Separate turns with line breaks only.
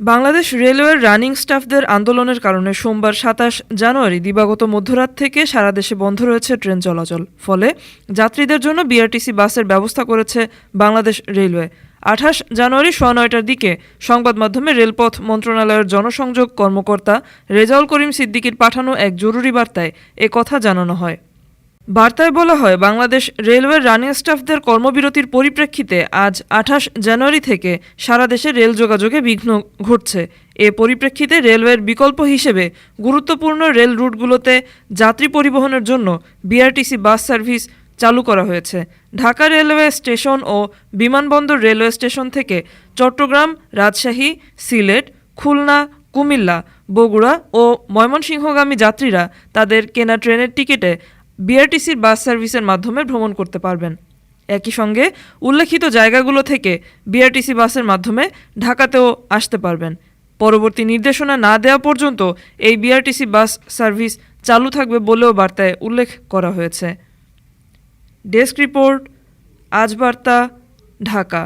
বাংলাদেশ রেলওয়ের রানিং স্টাফদের আন্দোলনের কারণে সোমবার সাতাশ জানুয়ারি দিবাগত মধ্যরাত থেকে সারা দেশে বন্ধ রয়েছে ট্রেন চলাচল। ফলে যাত্রীদের জন্য বিআরটিসি বাসের ব্যবস্থা করেছে বাংলাদেশ রেলওয়ে। আঠাশ জানুয়ারি সোয়া নয়টার দিকে সংবাদ মাধ্যমে রেলপথ মন্ত্রণালয়ের জনসংযোগ কর্মকর্তা রেজাউল করিম সিদ্দিকির পাঠানো এক জরুরি বার্তায় এ কথা জানানো হয়। বার্তায় বলা হয়, বাংলাদেশ রেলওয়ের রানিং স্টাফদের কর্মবিরতির পরিপ্রেক্ষিতে আজ আঠাশ জানুয়ারি থেকে সারা দেশে রেল যোগাযোগে বিঘ্ন ঘটছে। এ পরিপ্রেক্ষিতে রেলওয়ের বিকল্প হিসেবে গুরুত্বপূর্ণ রেল রুটগুলোতে যাত্রী পরিবহনের জন্য বিআরটিসি বাস সার্ভিস চালু করা হয়েছে। ঢাকা রেলওয়ে স্টেশন ও বিমানবন্দর রেলওয়ে স্টেশন থেকে চট্টগ্রাম, রাজশাহী, সিলেট, খুলনা, কুমিল্লা, বগুড়া ও ময়মনসিংহগামী যাত্রীরা তাদের কেনা ট্রেনের টিকিটে বিআরটিসির বাস সার্ভিসের মাধ্যমে ভ্রমণ করতে পারবেন। একই সঙ্গে উল্লেখিত জায়গাগুলো থেকে বিআরটিসি বাসের মাধ্যমে ঢাকাতেও আসতে পারবেন। পরবর্তী নির্দেশনা না দেওয়া পর্যন্ত এই বিআরটিসি বাস সার্ভিস চালু থাকবে বলেও বার্তায় উল্লেখ করা হয়েছে। ডেস্ক রিপোর্ট, আজ বার্তা, ঢাকা।